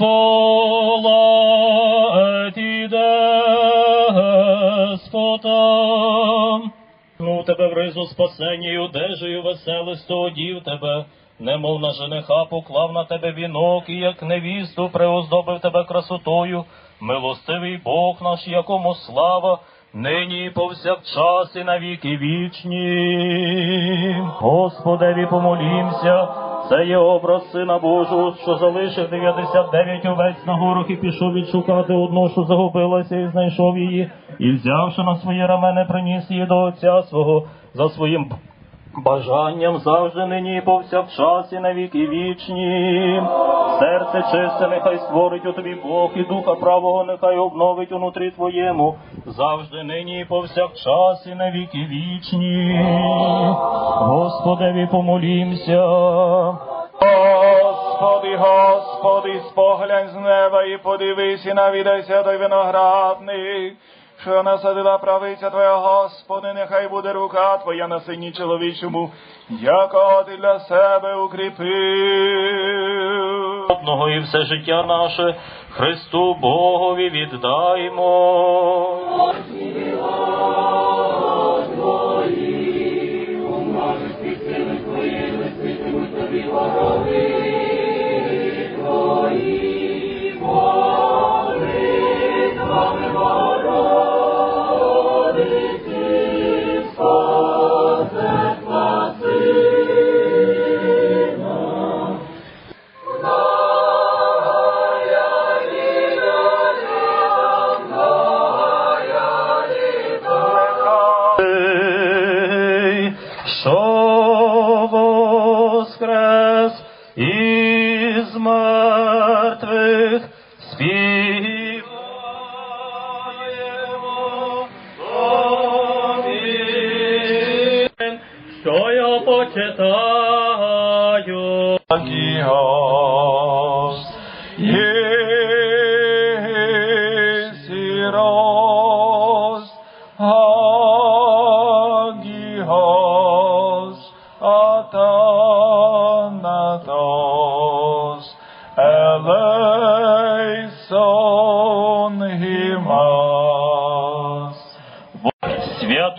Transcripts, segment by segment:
сполаті деспота. Ну тебе в ризу спасені, одежею веселисту одів тебе, немов на жениха поклав на тебе вінок, і як невісту приоздобив тебе красотою, милостивий Бог наш, якому слава, нині повсякчас і навіки вічні. Господеві помолімся, це є образ Сина Божого, що залишив 99 овець на горах і пішов відшукати одну, що загубилася, і знайшов її, і взявши на свої рамени, приніс її до Отця свого за своїм бажанням завжди нині повсякчас і навіки вічні. Серце чисте нехай створить у тобі Бог, і духа правого нехай обновить унутрі твоєму, завжди нині повсякчас і навіки вічні. Господеві помолімся. Господи, Господи, споглянь з неба і подивись і навідайся той виноградник, що насадила правиця Твоя, Господи, нехай буде рука Твоя на сині чоловічому, якого ти для себе укріпив. Одного і все життя наше Христу Богові віддаймо.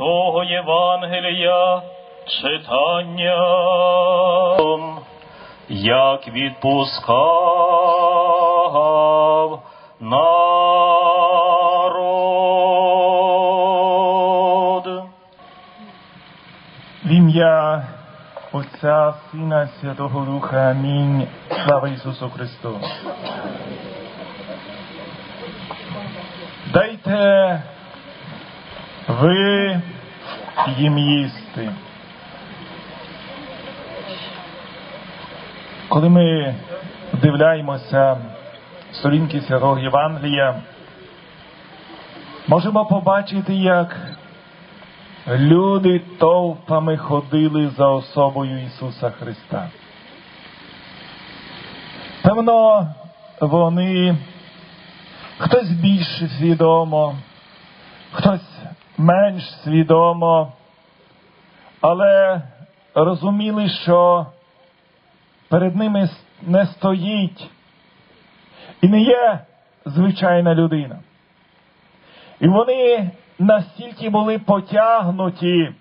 Святого Євангелія читання, як відпускав народ. В ім'я Отця, Сина, Святого Духа, Амінь. Слава Ісусу Христу. Дайте ви їм їсти. Коли ми вдивляємося в сторінки Святого Євангелія, можемо побачити, як Люди товпами ходили за особою Ісуса Христа. Певно, вони хтось більш свідомо, хтось менш свідомо, але розуміли, що перед ними не стоїть і не є звичайна людина. І вони настільки були потягнуті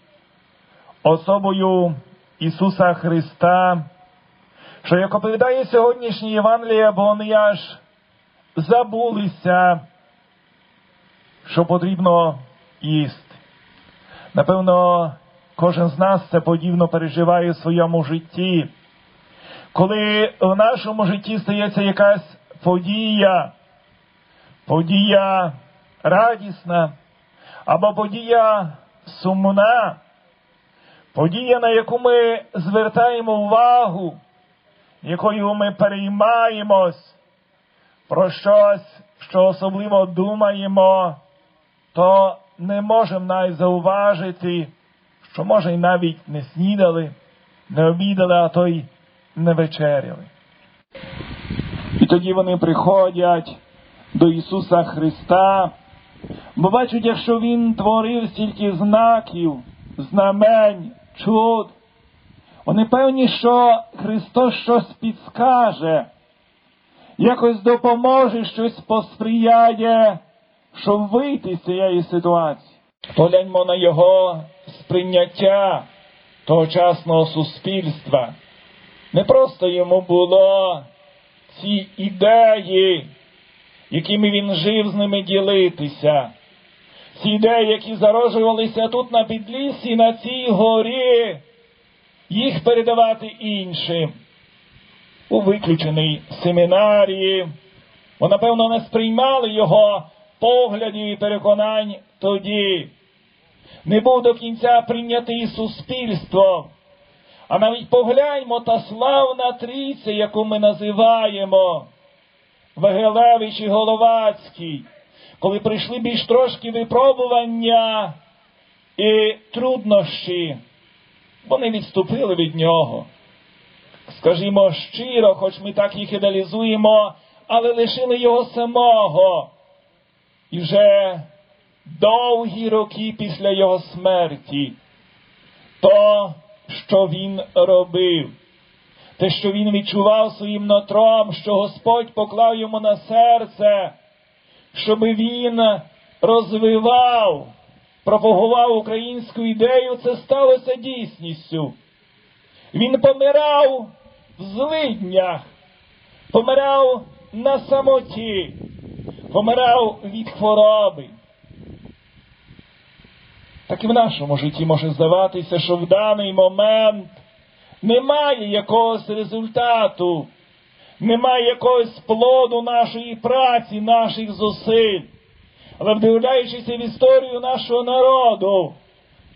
особою Ісуса Христа, що, як оповідає сьогоднішнє Євангеліє, бо вони аж забулися, що потрібно їсти. Напевно, кожен з нас це подібно переживає в своєму житті. Коли в нашому житті стається якась подія, подія радісна, або подія сумна, подія, на яку ми звертаємо увагу, якою ми переймаємось про щось, що особливо думаємо, то не можемо навіть зауважити, що може й навіть не снідали, не обідали, а то й не вечеряли. І тоді вони приходять до Ісуса Христа, бо бачать, якщо Він творив стільки знаків, знамень, чуд, вони певні, що Христос щось підскаже, якось допоможе, щось посприяє, щоб вийти з цієї ситуації. Погляньмо на його сприйняття тогочасного суспільства. Не просто йому було ці ідеї, якими він жив з ними ділитися. Ці ідеї, які зароджувалися тут на підліссі, на цій горі, їх передавати іншим. У виключеній семінарії, бо, напевно, не сприймали його поглядів і переконань тоді. Не був до кінця прийнятий суспільством. А навіть погляньмо та славна трійця, яку ми називаємо Вагелевич і Головацький, коли прийшли більш трошки випробування і труднощі, вони відступили від нього. Скажімо щиро, хоч ми так їх ідеалізуємо, але лишили його самого. І вже довгі роки після його смерті, то, що він робив, те, що він відчував своїм нутром, що Господь поклав йому на серце, щоб він розвивав, пропагував українську ідею, це сталося дійсністю. Він помирав в злиднях, помирав на самоті, помирав від хвороби. Так і в нашому житті може здаватися, що в даний момент немає якогось результату, немає якогось плоду нашої праці, наших зусиль. Але вдивляючись в історію нашого народу,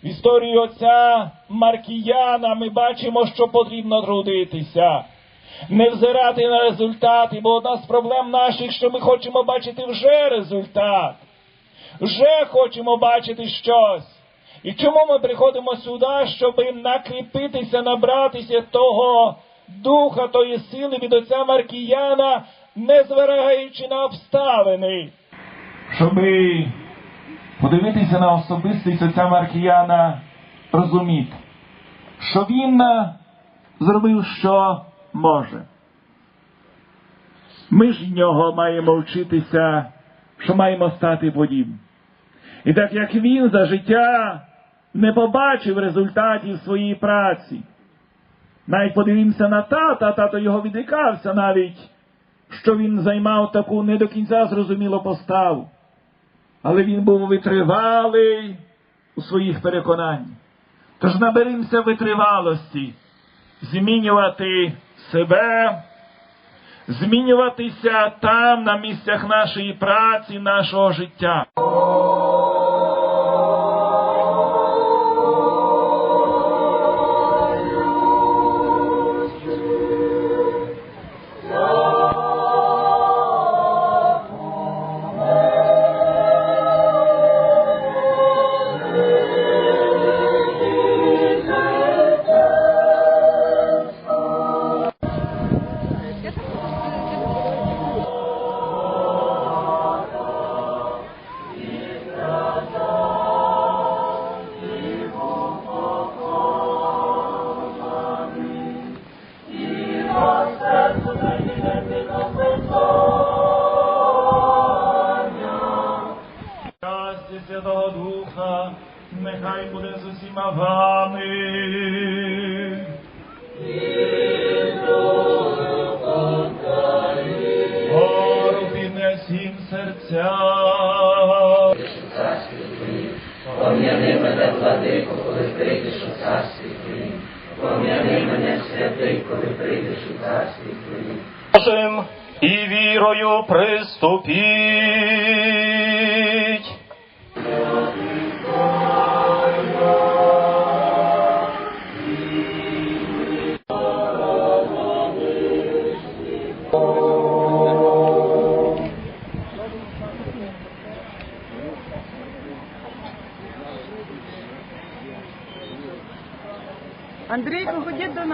в історію отця Маркіяна, ми бачимо, що потрібно трудитися. Не взирати на результати, бо одна з проблем наших, що ми хочемо бачити вже результат. Вже хочемо бачити щось. І чому ми приходимо сюди, щоб накріпитися, набратися того духа, тої сили від отця Маркіяна, не звагаючи на обставини? Щоби подивитися на особистість отця Маркіяна, розуміти, що він е, зробив, що може. Ми ж нього маємо вчитися, що маємо стати подібним. І так як він за життя не побачив результатів своєї праці, навіть подивімося на тата, тато його відрікався навіть, що він займав таку не до кінця зрозумілу поставу. Але він був витривалий у своїх переконаннях. Тож наберимося витривалості, змінювати себе, змінюватися там, на місцях нашої праці, нашого життя. Святого Духа, нехай буде з усіма вами.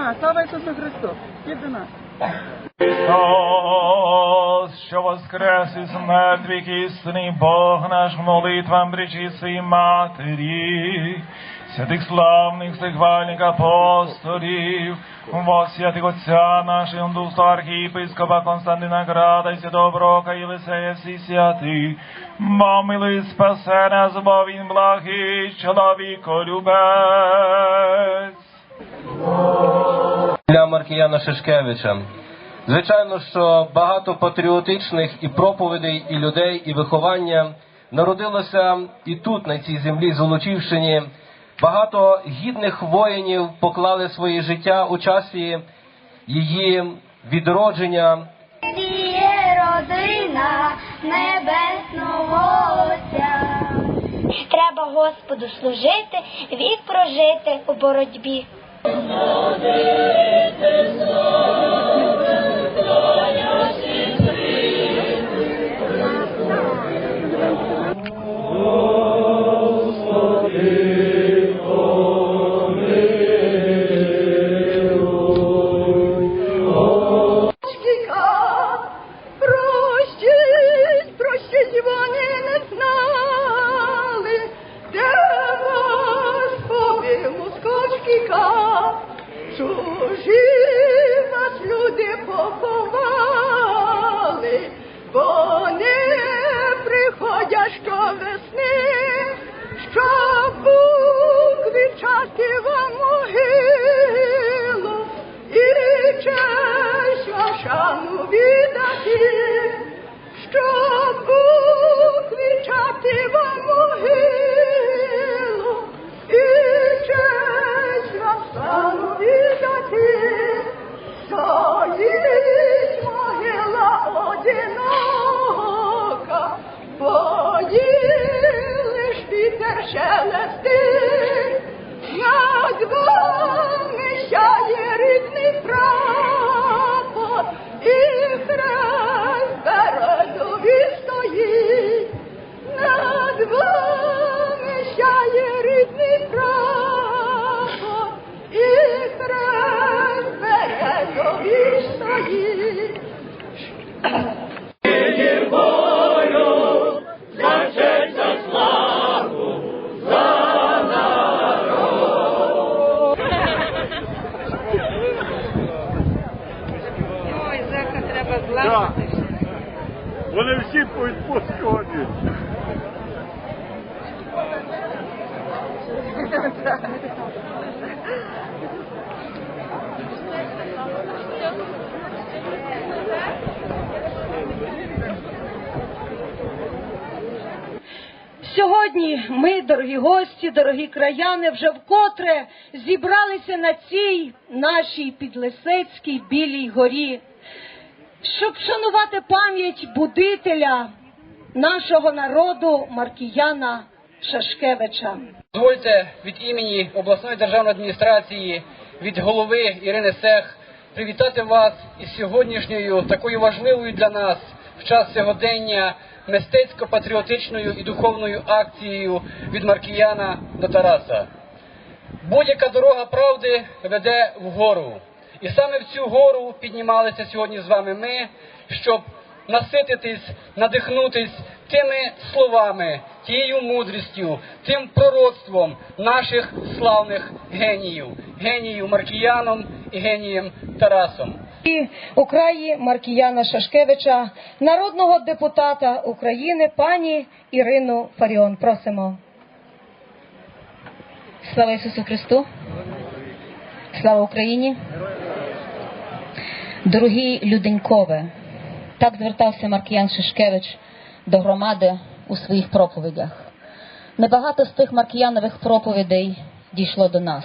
Нас, слава Ісусу Христу, ходіть до нас. Христос, що воскрес із мертвих істинний Бог наш молитвам причистої Матері, святих славних всехвальних апостолів, Во святих Отця нашого Дуста архієпископа Константина Града, і святого Брока Єлисея всі святи, бо спасе нас, бо він благий, чоловіколюбець. Для Маркіяна Шишкевича. Звичайно, що багато патріотичних і проповідей, і людей, і виховання народилося і тут, на цій землі, Золочівщині. Багато гідних воїнів поклали своє життя у часі її відродження, Є родина небесного Отця. Треба Господу служити, вік прожити у боротьбі. Прощить, треба. Вони всі по відпустку. Сьогодні ми, дорогі гості, дорогі краяни, вже вкотре зібралися на цій нашій підлисецькій білій горі, щоб шанувати пам'ять будителя нашого народу Маркіяна Шашкевича. Дозвольте від імені обласної державної адміністрації, від голови Ірини Сех привітати вас із сьогоднішньою такою важливою для нас в час сьогодення мистецько-патріотичною і духовною акцією від Маркіяна до Тараса. Будь-яка дорога правди веде вгору. І саме в цю гору піднімалися сьогодні з вами ми, щоб насититись, надихнутись тими словами, тією мудрістю, тим пророцтвом наших славних геніїв, геніїв Маркіяном і генієм Тарасом. І у краї Маркіяна Шашкевича, народного депутата України, пані Ірину Фаріон. Просимо. Слава Ісусу Христу! Слава Україні! Дорогі люденькове, так звертався Маркіян Шишкевич до громади у своїх проповідях. Небагато з тих маркіянових проповідей дійшло до нас.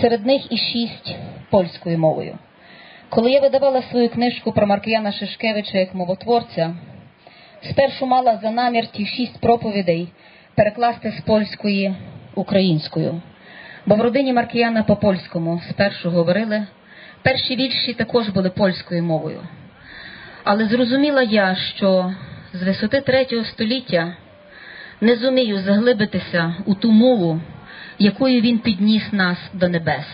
Серед них і шість польською мовою. Коли я видавала свою книжку про Маркіяна Шишкевича як мовотворця, спершу мала за намір ті шість проповідей перекласти з польської українською. Бо в родині Маркіяна по польському спершу говорили, перші вірші також були польською мовою. Але зрозуміла я, що з висоти третього століття не зумію заглибитися у ту мову, якою він підніс нас до небес.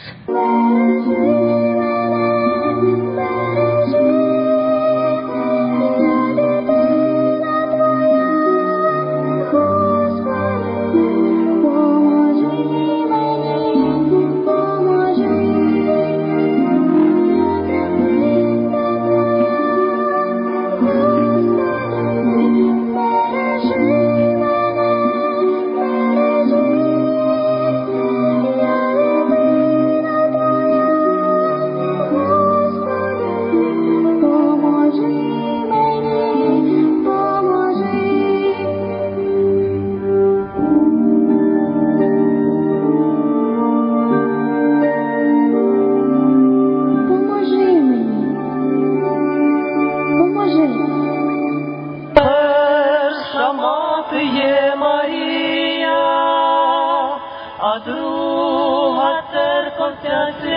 aduh hater konsentrasi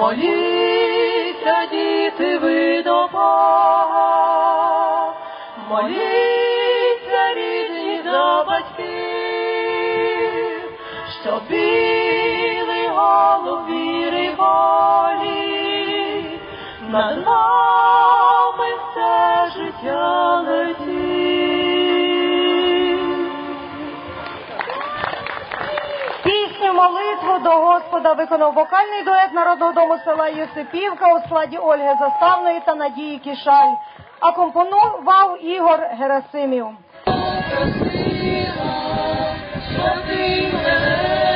Моліться, діти, ви до виконав вокальний дует Народного дому села Йосипівка у складі Ольги Заставної та Надії Кішаль. А компонував Ігор Герасимів. Що ти мене